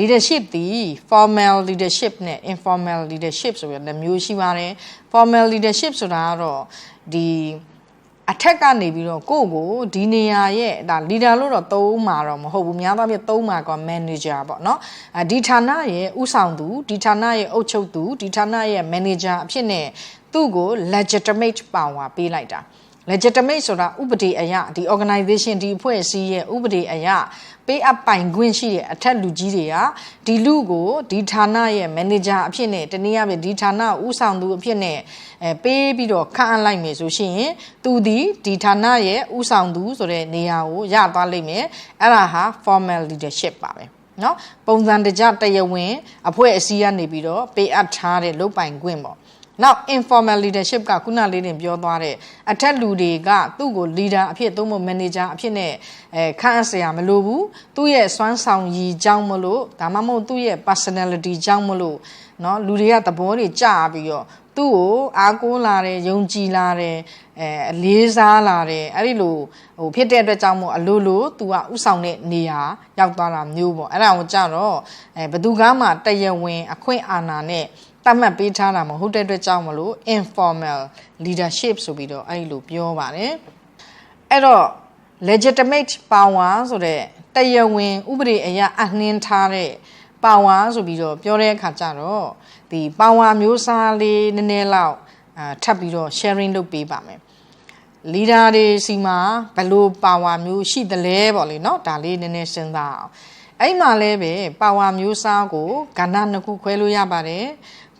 leadership ဒီ formal leadership နဲ့ informal leadership ဆိုပြီးတော့နှစ်မျိုးရှိပါတယ် formal leadership ဆိုတာကတော့ဒီအထက်ကနေပြီးတော့ကိုယ့်ကိုဒီနေရာရဲ့ဒါ leader လို့တော့သုံးမှာတော့မဟုတ်ဘူးများသောအားဖြင့်သုံးမှာက manager ပေါ့နော်အဲဒီဌာနရဲ့ဥဆောင်သူဒီဌာနရဲ့အုပ်ချုပ်သူဒီဌာနရဲ့ manager အဖြစ်နဲ့သူ့ကို legitimate power ပေးလိုက်တာ legitimate ဆိုတာဥပဒေအရဒီ organization ဒီအဖွဲ့အစည်းရဲ့ဥပဒေအရပေးအပ်ပိုင်ခွင့်ရှိတဲ့အထက်လူကြီးတွေကဒီလူကိုဒီဌာနရဲ့ manager အဖြစ်နဲ့တနည်းအားဖြင့်ဒီဌာနဦးဆောင်သူအဖြစ်နဲ့အဲပေးပြီးတော့ခန့်အပ်လိုက်မယ်ဆိုရှင်သူဒီဒီဌာနရဲ့ဦးဆောင်သူဆိုတဲ့နေရာကိုရသွားလိမ့်မယ်အဲ့ဒါဟာ formal leadership ပါပဲနော်ပုံစံတကြတရားဝင်အဖွဲ့အစည်းကနေပြီးတော့ပေးအပ်ထားတဲ့လုပ်ပိုင်ခွင့်ပေါ့ နောက် informal leadership ကခုနလေးတင်ပြောသွားတဲ့အထက်လူတွေကသူ့ကို leader အဖြစ်သုံးဖို့ manager အဖြစ်နဲ့အဲခန့်အပ်เสียမလိုဘူးသူ့ရဲ့စွမ်းဆောင်ရည်ကြောင်းမလို့ဒါမှမဟုတ်သူ့ရဲ့ personality ကြောင်းမလို့เนาะလူတွေကသဘောတွေကြပြီးတော့ သူ့ကိုအားကိုးလာတယ်ယုံကြည်လာတယ်အဲအလေးစားလာတယ်အဲ့ဒီလိုဟိုဖြစ်တဲ့အတွက်ကြောင့်မို့အလိုလို तू ကဥဆောင်တဲ့နေရာရောက်သွားတာမျိုးပေါ့အဲ့ဒါကိုကြတော့အဲဘသူကမှတရားဝင်အခွင့်အာဏာနဲ့တတ်မှတ်ပေးထားတာမဟုတ်တဲ့အတွက်ကြောင့်မလို့ informal leadership ဆိုပြီးတော့အဲ့ဒီလိုပြောပါတယ်အဲ့တော့ legitimate power ဆိုတဲ့တရားဝင်ဥပဒေအရအနှင်းထားတဲ့ ပါဝါဆိုပြီးတော့ပြောတဲ့အခါကျတော့ဒီပါဝါမျိုးစားလေးနည်းနည်းလောက်အာထပ်ပြီးတော့ sharing လုပ်ပေးပါမယ်လီဒါတွေစီမှာဘလို့ပါဝါမျိုးရှိသလဲပေါ့လေနော်ဒါလေးနည်းနည်းစဉ်းစားအောင်အဲ့မှာလည်းပဲပါဝါမျိုးစားကိုကဏ္ဍနှစ်ခုခွဲလို့ရပါတယ်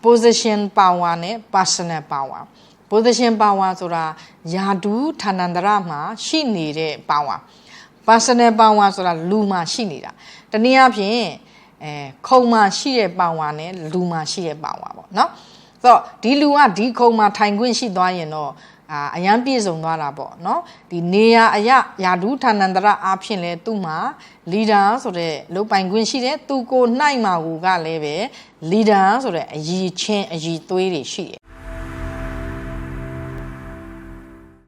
position power နဲ့ personal power position power ဆိုတာယာတူဌာနန္တရမှာရှိနေတဲ့ power personal power ဆိုတာလူမှာရှိနေတာတနည်းအားဖြင့် အဲခုံမှာရှိတဲ့ပါဝါနဲ့လူမှာရှိတဲ့ပါဝါပေါ့နော်ဆိုတော့ဒီလူကဒီခုံမှာထိုင်ခွင့်ရှိသွားရင်တော့အာအရန်ပြည့်စုံသွားတာပေါ့နော်ဒီနေရအရယာဒူးဌာနန္တရအဖြစ်လဲသူ့မှာ leader ဆိုတဲ့လုတ်ပိုင်ခွင့်ရှိတယ်သူကိုနိုင်မှာကိုကလည်းပဲ leader ဆိုတဲ့အရည်ချင်းအရည်သွေးတွေရှိတယ်